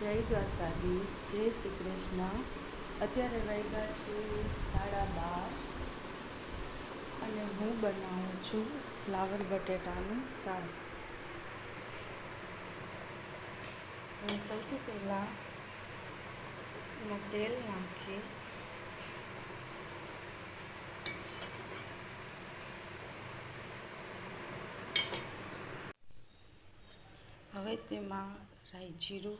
જય દ્વારકાધીશ, જય શ્રી કૃષ્ણ. અત્યારે વાગ્યા છે સાડા બાર અને હું બનાવું છું ફ્લાવર બટેટાનું શાક. તો સૌથી પહેલાં એમાં તેલ નાખી હવે તેમાં રાઈ જીરું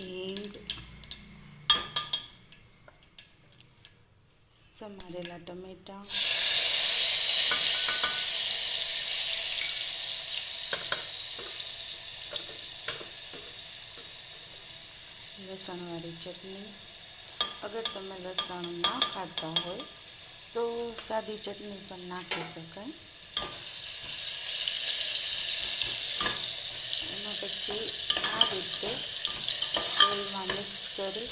પછી હિંગ સમારેલા ટમેટા લસણવાળી ચટણી અગર તમે લસણ ના ખાતા હોય તો સાદી ચટણી પણ નાખી શકાય એમાં પછી આ રીતે તેલમાં મિક્સ કરી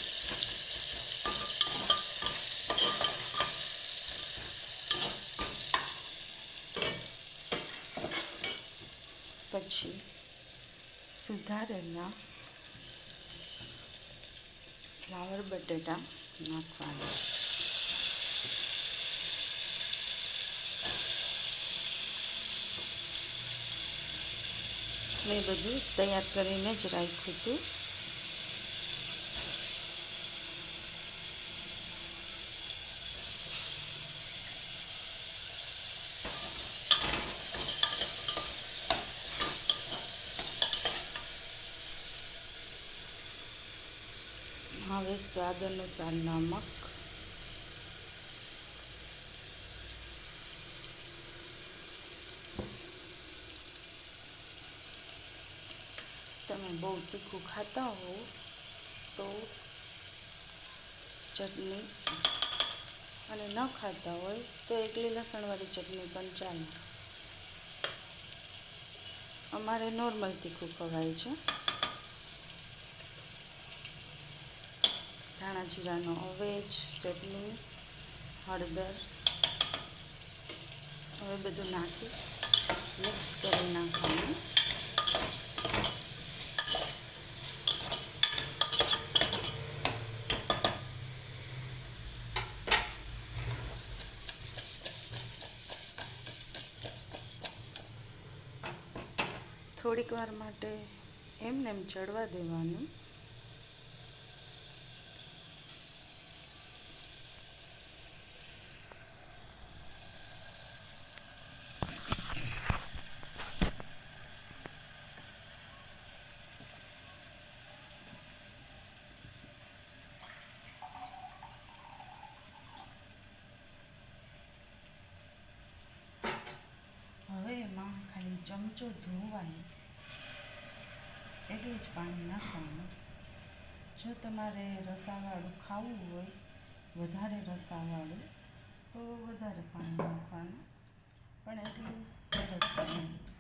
પછી સુધારેલા ફ્લાવર બટેટા નાખવાના. મેં બધું તૈયાર કરીને જ રાખ્યું હતું હવે સ્વાદ અનુસાર નમક તમે બહુ તીખું ખાતા હો તો ચટણી અને ન ખાતા હોય તો એકલી લસણવાળી ચટણી પણ ચાલે. અમારે નોર્મલ તીખું ખવાય છે. ધાણા જીરાનો અવેજ ચટણી હળદર હવે બધું નાખી મિક્સ કરી નાખવાનું થોડીક વાર માટે એમને એમ ચડવા દેવાનું હવે એમાં ચમચો ધોવાનું, એટલું જ પાણી નાખવાનું. જો તમારે રસાવાળું ખાવું હોય, વધારે રસાવાળું, તો વધારે પાણી નાખવાનું. પણ એટલું સરસ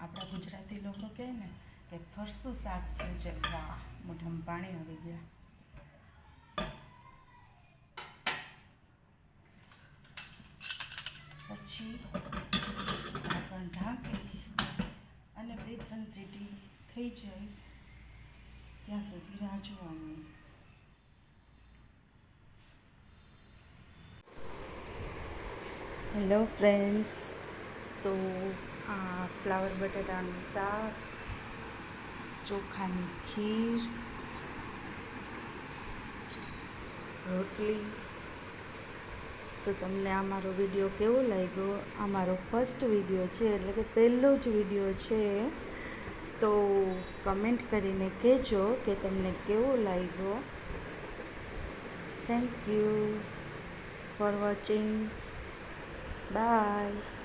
આપણા ગુજરાતી લોકો કહે ને કે ફરસું શાક થયું છે. વાહ, મોઢામાં પાણી આવી ગયા. પછી બે થઈ જાય, ત્યાં સુધી રાહ જોવાની. હેલો ફ્રેન્ડ્સ તો આ ફ્લાવર બટાટાનું શાક, ચોખાની ખીર, રોટલી. તો તમને આ વીડિયો કેવો લાગ્યો? આ મારો ફર્સ્ટ વીડિયો છે, એટલે કે પહેલો જ વીડિયો છે. તો કમેન્ટ કરીને કહેજો કે તમને કેવો લાગ્યો. Thank you for watching bye